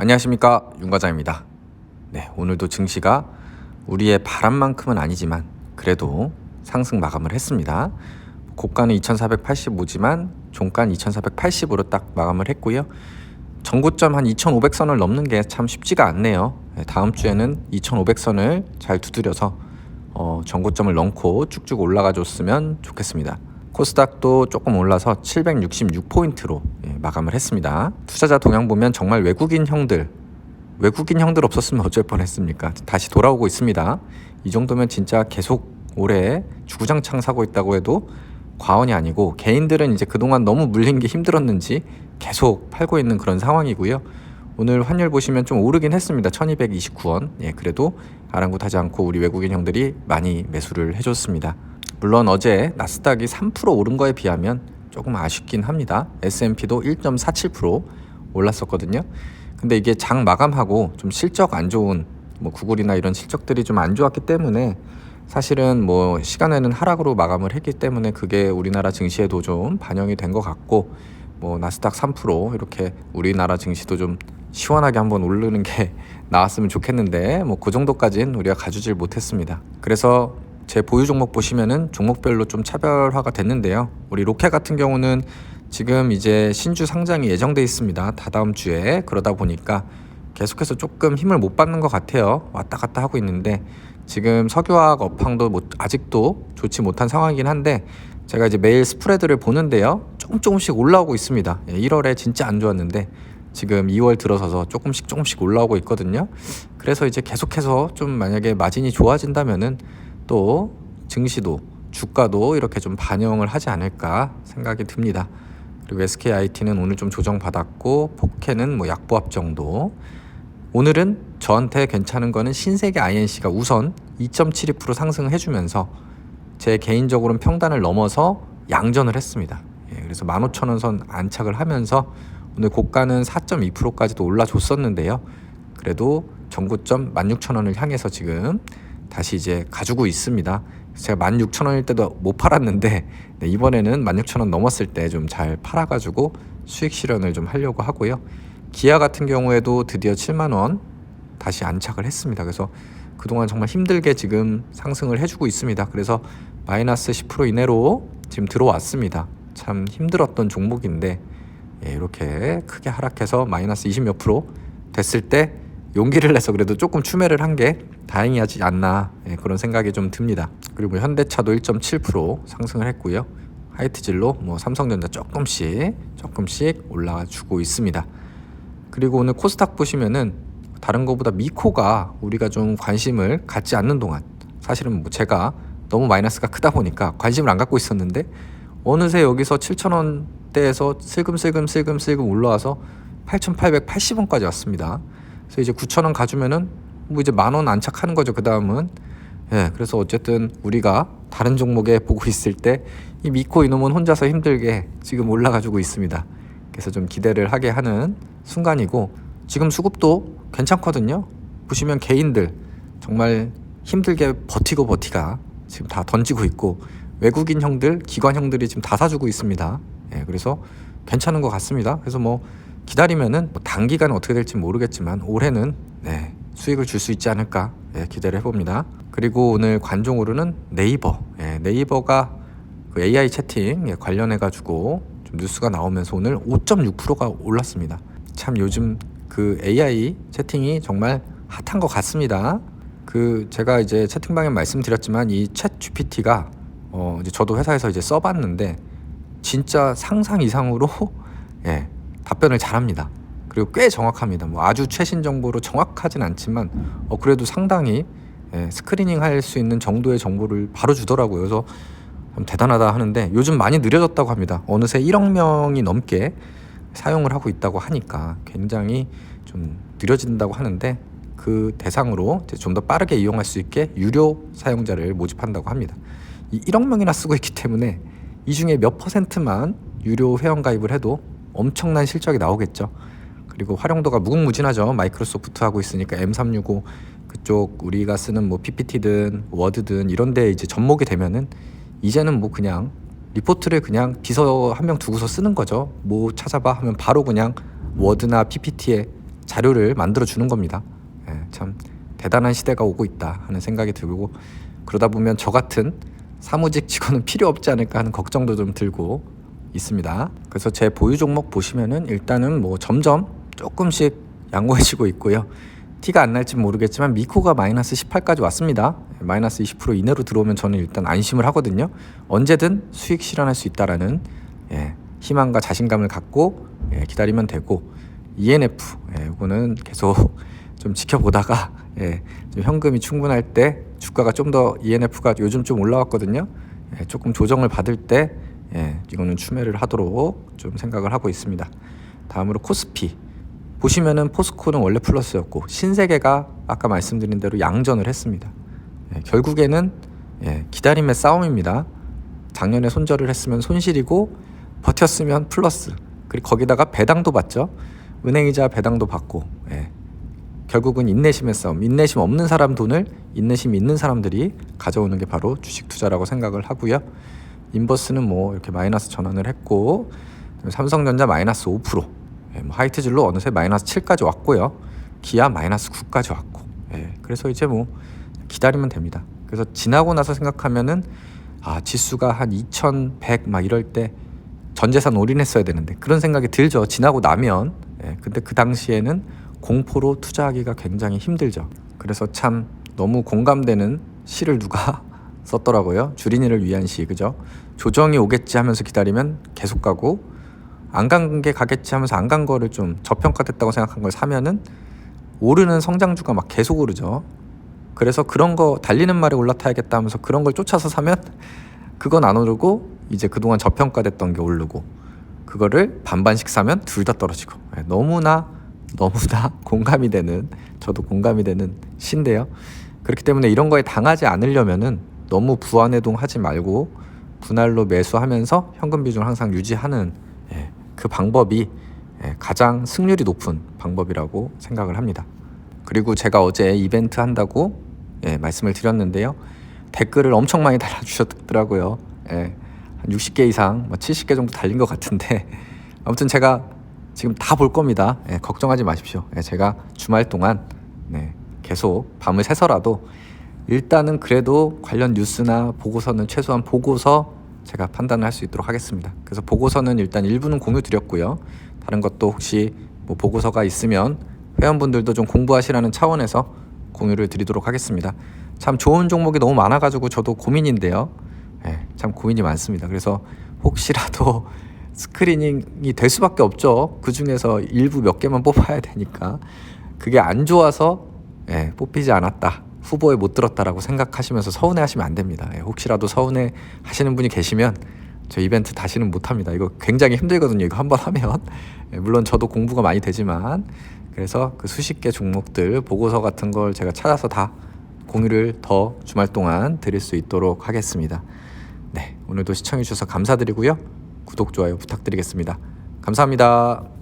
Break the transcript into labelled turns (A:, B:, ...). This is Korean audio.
A: 안녕하십니까 윤과장입니다. 네, 오늘도 증시가 우리의 바람만큼은 아니지만 그래도 상승 마감을 했습니다. 고가는 2,485지만 종가는 2,480으로 딱 마감을 했고요. 전고점 한 2,500선을 넘는 게 참 쉽지가 않네요. 네, 다음 주에는 2,500선을 잘 두드려서 어, 전고점을 넘고 쭉쭉 올라가 줬으면 좋겠습니다. 코스닥도 조금 올라서 766포인트로 예, 마감을 했습니다. 투자자 동향 보면 정말 외국인 형들, 외국인 형들 없었으면 어쩔 뻔했습니까? 다시 돌아오고 있습니다. 이 정도면 진짜 계속 올해 주구장창 사고 있다고 해도 과언이 아니고 개인들은 이제 그동안 너무 물린 게 힘들었는지 계속 팔고 있는 그런 상황이고요. 오늘 환율 보시면 좀 오르긴 했습니다. 1229원. 예, 그래도 아랑곳하지 않고 우리 외국인 형들이 많이 매수를 해줬습니다. 물론 어제 나스닥이 3% 오른 거에 비하면 조금 아쉽긴 합니다. S&P도 1.47% 올랐었거든요. 근데 이게 장 마감하고 좀 실적 안 좋은 뭐 구글이나 이런 실적들이 좀 안 좋았기 때문에 사실은 뭐 시간에는 하락으로 마감을 했기 때문에 그게 우리나라 증시에도 좀 반영이 된 것 같고 뭐 나스닥 3% 이렇게 우리나라 증시도 좀 시원하게 한번 오르는 게 나왔으면 좋겠는데 뭐 그 정도까지는 우리가 가주질 못했습니다. 그래서 제 보유 종목 보시면은 종목별로 좀 차별화가 됐는데요. 우리 로켓 같은 경우는 지금 이제 신주 상장이 예정돼 있습니다. 다다음 주에 그러다 보니까 계속해서 조금 힘을 못 받는 것 같아요. 왔다 갔다 하고 있는데 지금 석유화학 업황도 못- 아직도 좋지 못한 상황이긴 한데 제가 이제 매일 스프레드를 보는데요. 조금 조금씩 올라오고 있습니다. 1월에 진짜 안 좋았는데 지금 2월 들어서서 조금씩 조금씩 올라오고 있거든요. 그래서 이제 계속해서 좀 만약에 마진이 좋아진다면은 또 증시도 주가도 이렇게 좀 반영을 하지 않을까 생각이 듭니다. 그리고 SKIT는 오늘 좀 조정받았고 포켓은 뭐 약보합 정도. 오늘은 저한테 괜찮은 거는 신세계 INC가 우선 2.72% 상승을 해주면서 제 개인적으로는 평단을 넘어서 양전을 했습니다. 예, 그래서 15,000원 선 안착을 하면서 오늘 고가는 4.2%까지도 올라줬었는데요. 그래도 전고점 16,000원을 향해서 지금 다시 이제 가지고 있습니다. 제가 16,000원일 때도 못 팔았는데 네, 이번에는 16,000원 넘었을 때 좀 잘 팔아가지고 수익 실현을 좀 하려고 하고요. 기아 같은 경우에도 드디어 7만 원 다시 안착을 했습니다. 그래서 그동안 정말 힘들게 지금 상승을 해주고 있습니다. 그래서 마이너스 10% 이내로 지금 들어왔습니다. 참 힘들었던 종목인데 예, 이렇게 크게 하락해서 마이너스 20몇 프로 됐을 때 용기를 내서 그래도 조금 추매를 한 게 다행이지 않나 예, 그런 생각이 좀 듭니다. 그리고 현대차도 1.7% 상승을 했고요. 하이트질로 뭐 삼성전자 조금씩 조금씩 올라가 주고 있습니다. 그리고 오늘 코스닥 보시면은 다른 거보다 미코가 우리가 좀 관심을 갖지 않는 동안 사실은 뭐 제가 너무 마이너스가 크다 보니까 관심을 안 갖고 있었는데 어느새 여기서 7,000원대에서 슬금슬금 슬금슬금 올라와서 8,880원까지 왔습니다. 그래서 이제 9,000원 가주면은 뭐 이제 만 원 안착하는 거죠. 그 다음은 예, 그래서 어쨌든 우리가 다른 종목에 보고 있을 때 이 미코 이놈은 혼자서 힘들게 지금 올라가지고 있습니다. 그래서 좀 기대를 하게 하는 순간이고 지금 수급도 괜찮거든요. 보시면 개인들 정말 힘들게 버티고 버티가 지금 다 던지고 있고 외국인 형들, 기관 형들이 지금 다 사주고 있습니다. 예, 그래서 괜찮은 것 같습니다. 그래서 뭐 기다리면은 뭐 단기간 어떻게 될지 모르겠지만 올해는 네, 수익을 줄 수 있지 않을까 예, 기대를 해봅니다. 그리고 오늘 관종으로는 네이버, 예, 네이버가 그 AI 채팅 예, 관련해 가지고 좀 뉴스가 나오면서 오늘 5.6%가 올랐습니다. 참 요즘 그 AI 채팅이 정말 핫한 것 같습니다. 그 제가 이제 채팅방에 말씀드렸지만 이 챗 GPT가 어 이제 저도 회사에서 이제 써봤는데 진짜 상상 이상으로 예 답변을 잘합니다. 그리고 꽤 정확합니다. 뭐 아주 최신 정보로 정확하진 않지만 어 그래도 상당히 예, 스크리닝 할 수 있는 정도의 정보를 바로 주더라고요. 그래서 좀 대단하다 하는데 요즘 많이 느려졌다고 합니다. 어느새 1억 명이 넘게 사용을 하고 있다고 하니까 굉장히 좀 느려진다고 하는데 그 대상으로 좀 더 빠르게 이용할 수 있게 유료 사용자를 모집한다고 합니다. 이 1억 명이나 쓰고 있기 때문에 이 중에 몇 퍼센트만 유료 회원 가입을 해도 엄청난 실적이 나오겠죠. 그리고 활용도가 무궁무진하죠. 마이크로소프트 하고 있으니까 M365 그쪽 우리가 쓰는 뭐 PPT든 워드든 이런 데 이제 접목이 되면은 이제는 뭐 그냥 리포트를 그냥 비서 한 명 두고서 쓰는 거죠. 뭐 찾아봐 하면 바로 그냥 워드나 PPT에 자료를 만들어 주는 겁니다. 예, 참 대단한 시대가 오고 있다 하는 생각이 들고 그러다 보면 저 같은 사무직 직원은 필요 없지 않을까 하는 걱정도 좀 들고 있습니다. 그래서 제 보유 종목 보시면은 일단은 뭐 점점 조금씩 양호해지고 있고요. 티가 안 날지 모르겠지만 미코가 마이너스 18까지 왔습니다. 마이너스 20% 이내로 들어오면 저는 일단 안심을 하거든요. 언제든 수익 실현할 수 있다라는 예, 희망과 자신감을 갖고 예, 기다리면 되고 ENF 예, 이거는 계속 좀 지켜보다가 예, 좀 현금이 충분할 때 주가가 좀 더 ENF가 요즘 좀 올라왔거든요. 예, 조금 조정을 받을 때 예, 이거는 추매를 하도록 좀 생각을 하고 있습니다. 다음으로 코스피 보시면은 포스코는 원래 플러스였고 신세계가 아까 말씀드린 대로 양전을 했습니다. 예, 결국에는 예, 기다림의 싸움입니다. 작년에 손절을 했으면 손실이고 버텼으면 플러스 그리고 거기다가 배당도 받죠. 은행이자 배당도 받고 예, 결국은 인내심의 싸움. 인내심 없는 사람 돈을 인내심 있는 사람들이 가져오는 게 바로 주식 투자라고 생각을 하고요. 인버스는 뭐 이렇게 마이너스 전환을 했고 삼성전자 마이너스 5%, 예, 뭐 하이트질로 어느새 마이너스 7까지 왔고요. 기아 마이너스 9까지 왔고. 예, 그래서 이제 뭐 기다리면 됩니다. 그래서 지나고 나서 생각하면은 아 지수가 한 2,100 막 이럴 때 전재산 올인했어야 되는데 그런 생각이 들죠. 지나고 나면. 예, 근데 그 당시에는 공포로 투자하기가 굉장히 힘들죠. 그래서 참 너무 공감되는 시를 누가 썼더라고요. 주린이를 위한 시, 그죠? 조정이 오겠지 하면서 기다리면 계속 가고 안 간 게 가겠지 하면서 안 간 거를 좀 저평가됐다고 생각한 걸 사면은 오르는 성장주가 막 계속 오르죠. 그래서 그런 거 달리는 말에 올라타야겠다 하면서 그런 걸 쫓아서 사면 그건 안 오르고 이제 그동안 저평가됐던 게 오르고 그거를 반반씩 사면 둘 다 떨어지고 예, 너무나 너무나 공감이 되는 저도 공감이 되는 시인데요. 그렇기 때문에 이런 거에 당하지 않으려면은 너무 부안해동 하지 말고 분할로 매수하면서 현금 비중을 항상 유지하는 예, 그 방법이 예, 가장 승률이 높은 방법이라고 생각을 합니다. 그리고 제가 어제 이벤트 한다고 예, 말씀을 드렸는데요. 댓글을 엄청 많이 달아주셨더라고요. 예, 한 60개 이상, 뭐 70개 정도 달린 것 같은데 아무튼 제가 지금 다 볼 겁니다. 예, 걱정하지 마십시오. 예, 제가 주말 동안 네, 계속 밤을 새서라도 일단은 그래도 관련 뉴스나 보고서는 최소한 보고서 제가 판단을 할 수 있도록 하겠습니다. 그래서 보고서는 일단 일부는 공유 드렸고요. 다른 것도 혹시 뭐 보고서가 있으면 회원분들도 좀 공부하시라는 차원에서 공유를 드리도록 하겠습니다. 참 좋은 종목이 너무 많아가지고 저도 고민인데요. 예, 참 고민이 많습니다. 그래서 혹시라도 스크리닝이 될 수밖에 없죠. 그 중에서 일부 몇 개만 뽑아야 되니까 그게 안 좋아서 예, 뽑히지 않았다. 후보에 못 들었다라고 생각하시면서 서운해하시면 안 됩니다. 예, 혹시라도 서운해 하시는 분이 계시면 저 이벤트 다시는 못 합니다. 이거 굉장히 힘들거든요. 이거 한번 하면 예, 물론 저도 공부가 많이 되지만 그래서 그 수십 개 종목들 보고서 같은 걸 제가 찾아서 다 공유를 더 주말 동안 드릴 수 있도록 하겠습니다. 네, 오늘도 시청해 주셔서 감사드리고요. 구독, 좋아요 부탁드리겠습니다. 감사합니다.